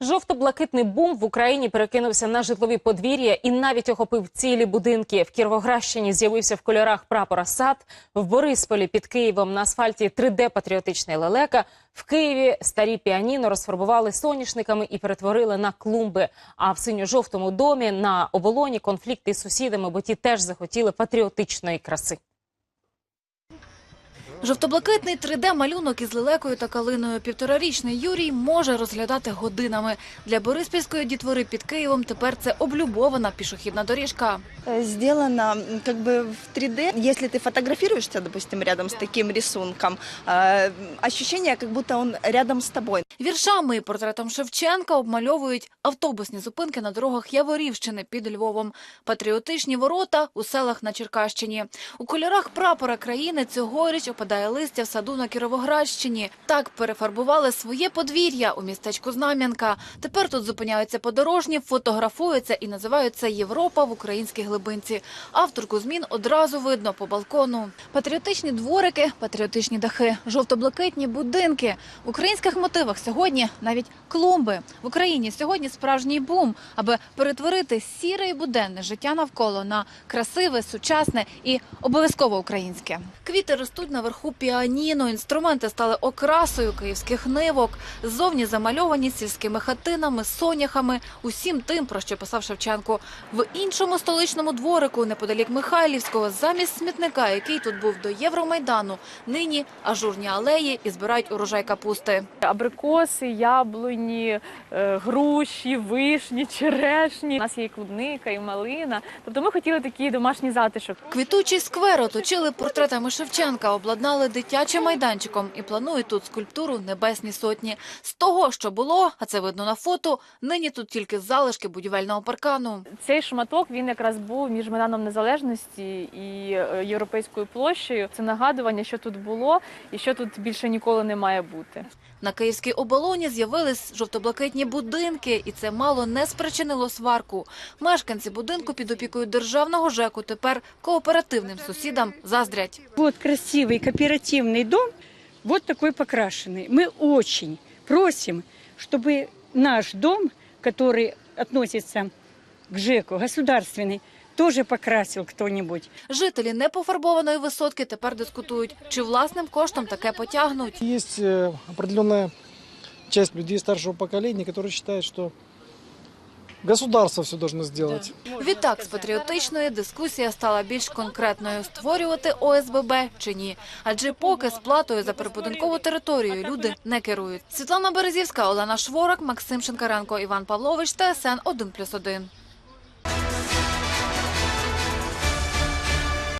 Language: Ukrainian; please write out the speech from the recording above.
Жовто-блакитний бум в Україні перекинувся на житлові подвір'я і навіть охопив цілі будинки. В Кіровоградщині з'явився в кольорах прапора сад. В Борисполі під Києвом на асфальті 3D-патріотичний лелека. В Києві старі піаніно розфарбували соняшниками і перетворили на клумби. А в синьо-жовтому домі на оболоні конфлікти з сусідами, бо ті теж захотіли патріотичної краси. Жовто-блакитний 3D-малюнок із лелекою та калиною півторарічний Юрій може розглядати годинами. Для бориспільської дітвори під Києвом тепер це облюбована пішохідна доріжка. Э, сделано м, как бы в 3D. Если ты фотографируешься, допустим, рядом с таким рисунком, э, ощущение, как будто он рядом с тобой. Віршами і портретом Шевченка обмальовують автобусні зупинки на дорогах Яворівщини під Львовом, патріотичні ворота у селах на Черкащині. У кольорах прапора країни цьогоріч опадає листя в саду на Кіровоградщині. Так перефарбували своє подвір'я у містечку Знам'янка. Тепер тут зупиняються подорожні, фотографуються і називають це Європа в українській глибинці. Авторку змін одразу видно по балкону. Патріотичні дворики, патріотичні дахи, жовто-блакитні будинки. В українських мотивах сьогодні навіть клумби. В Україні сьогодні справжній бум, аби перетворити сіре і буденне життя навколо на красиве, сучасне і обов'язково українське. Квіти ростуть наверху піаніно, інструменти стали окрасою київських нивок, ззовні замальовані сільськими хатинами, соняхами, усім тим, про що писав Шевченко. В іншому столичному дворику, неподалік Михайлівського, замість смітника, який тут був до Євромайдану, нині ажурні алеї і збирають урожай капусти. абрикоси, яблуні, е, груші, вишні, черешні. У нас є і клубника, і малина. Тобто ми хотіли такий домашній затишок. Квітучий сквер оточили портретами Шевченка, обладнали дитячим майданчиком і планують тут скульптуру Небесні сотні. З того, що було, а це видно на фото, нині тут тільки залишки будівельного паркану. Цей шматок він якраз був між Майданом Незалежності і е, Європейською площею. Це нагадування, що тут було і що тут більше ніколи не має бути. На київській оболоні з'явились жовто-блакитні будинки, і це мало не спричинило сварку. Мешканці будинку під опікою державного ЖЕКу тепер кооперативним сусідам заздрять. Вот красивый кооперативный дом, вот такой покрашенный. Мы очень просим, чтобы наш дом, который относится к ЖЭКу, государственный, тоже покрасил кто-нибудь. Жителі непофарбованої висотки тепер дискутують, чи власним коштом таке потягнуть. Есть э, определенная часть людей старшего поколения, которые считают, что государство все должно сделать. Відтак, з патріотичної дискусія стала більш конкретною: створювати ОСББ чи ні. Адже поки з платою за прибудинкову територію люди не керують. Світлана Березівська, Олена Шворак, Максим Шинкаренко, Іван Павлович, ТСН 1+,1.